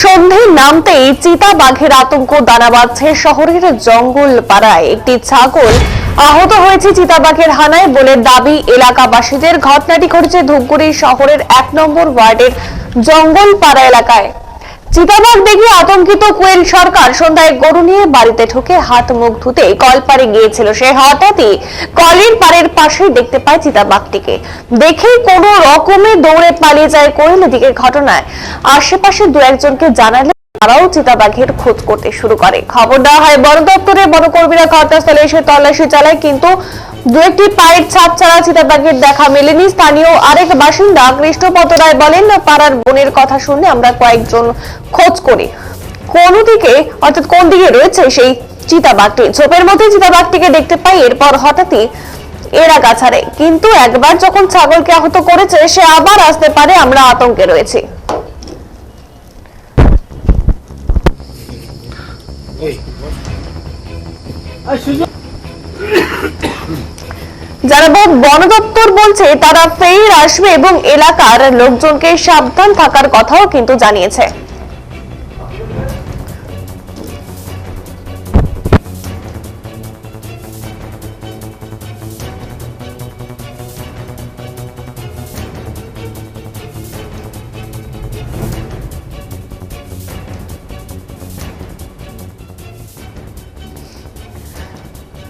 সন্ধে নামতেই চিতা বাঘের আতঙ্ক দানা বাঁধছে শহরের জঙ্গল পাড়ায়। একটি ছাগল আহত হয়েছে চিতাবাঘের হানায় বলে দাবি এলাকাবাসীদের। ঘটনাটি ঘটেছে ধূপগুড়ি শহরের এক নম্বর ওয়ার্ডের জঙ্গল পাড়া এলাকায়। চিতাবাঘ দেখে আতঙ্কিত কোয়েল সরকার সন্ধ্যায় গরু নিয়ে বাড়িতে ঢুকে, হাত মুখ ধুতে কলপারে গিয়েছিল সে হঠাৎই কলের পাড়ের পাশেই দেখতে পায় চিতাবাঘটিকে। দেখে কোনো রকমে দৌড়ে পালিয়ে যায় কোয়েল এদিকে ঘটনায়। আশেপাশে দু একজনকে জানালে তারাও চিতাবাঘের খোঁজ করতে শুরু করে। খবর দেওয়া হয়, বন দপ্তরের বনকর্মীরা ঘটনাস্থলে এসে তল্লাশি চালায়, কিন্তু দু একটি পায়ের ছাপ ছাড়া চিতাবাঘের দেখা মেলেনি। স্থানীয় আরেক বাসিন্দা কৃষ্ণপদ রায় বলেন, পাড়ার বনের কথা শুনে আমরা কয়েকজন খোঁজ করি। কোন দিকে, অর্থাৎ কোন দিকে রয়েছে সেই চিতাবাঘটি? ঝোপের মধ্যে চিতাবাঘটিকে দেখতে পাই, এরপর হঠাৎই এরা গাছারে কিন্তু একবার যখন ছাগলকে আহত করেছে, সে আবার আসতে পারে, আমরা আতঙ্কে রয়েছি। যারা বন দপ্তর বলছে তারা ফের আসবে এবং এলাকার লোকজনকে সাবধান থাকার কথাও কিন্তু জানিয়েছে।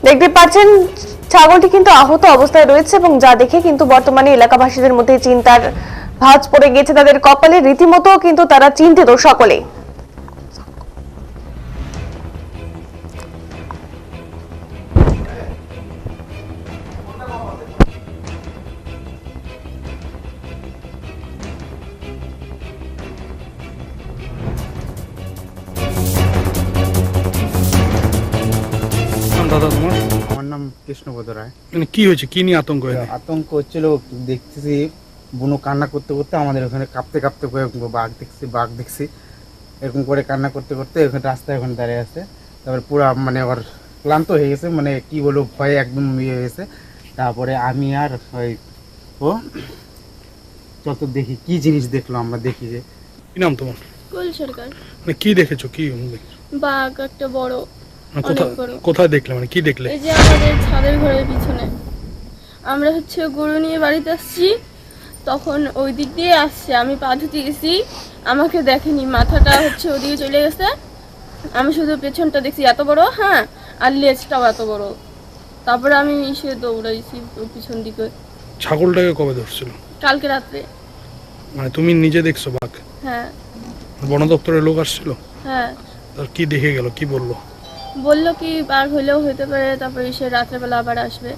দেখতে পাচ্ছেন, ছাগলটি কিন্তু আহত অবস্থায় রয়েছে এবং যা দেখে কিন্তু বর্তমানে এলাকাবাসীদের মধ্যে চিন্তার ভাঁজ পড়ে গেছে তাদের কপালে রীতিমতো কিন্তু তারা চিন্তিত সকলে দাদা তোমার? আমার নাম কৃষ্ণপদ রায়। মানে কি হয়েছে? কি নিয়ে আতঙ্ক আতঙ্ক হচ্ছিল দেখতেছি বুনো কান্না করতে করতে আমাদের ওখানে কাঁপতে কাঁপতে করে বাঘ দেখছি বাঘ দেখছি। এরকম করে কান্না করতে করতে ওখানে রাস্তায় ওখানে দাঁড়িয়ে আছে। তারপরে পুরো মানে ওর ক্লান্ত হয়ে গেছে মানে কি বলব ভয়ে একদম ইয়ে হয়ে গেছে। তারপরে আমি আর ওই ও যত দেখি কি জিনিস দেখল আমরা দেখি যে। কি নাম তোমার? কুল সরকার। মানে কি দেখেছ? কি বাঘ একটা বড় কোথায় কোথায় দেখলে? মানে কি দেখলে? এই যে আমাদের ছাদের ঘরের পিছনে। আমরা হচ্ছে গরু নিয়ে বাড়িতে আসছি। তখন ওই দিক দিয়ে আসছে। আমি পা ধুতে গেছি। আমাকে দেখেনি। মাথাটা হচ্ছে ওদিকে চলে গেছে। আমি শুধু পেছনটা দেখছি। এত বড়? হ্যাঁ। আর লেজটাও এত বড়। তারপরে আমি এসে দৌড়াইছি পিছন দিকে। ছাগলটাকে কবে ধরছিল? কালকে রাত্রে। মানে তুমি নিজে দেখছ বাঘ? হ্যাঁ। বন দপ্তরের লোক আসছিল? হ্যাঁ। কি দেখে গেল? কি বলল? বলল কি বাঘ হলেও হতে পারে তারপরে সে রাত্রেবেলা আবার আসবে।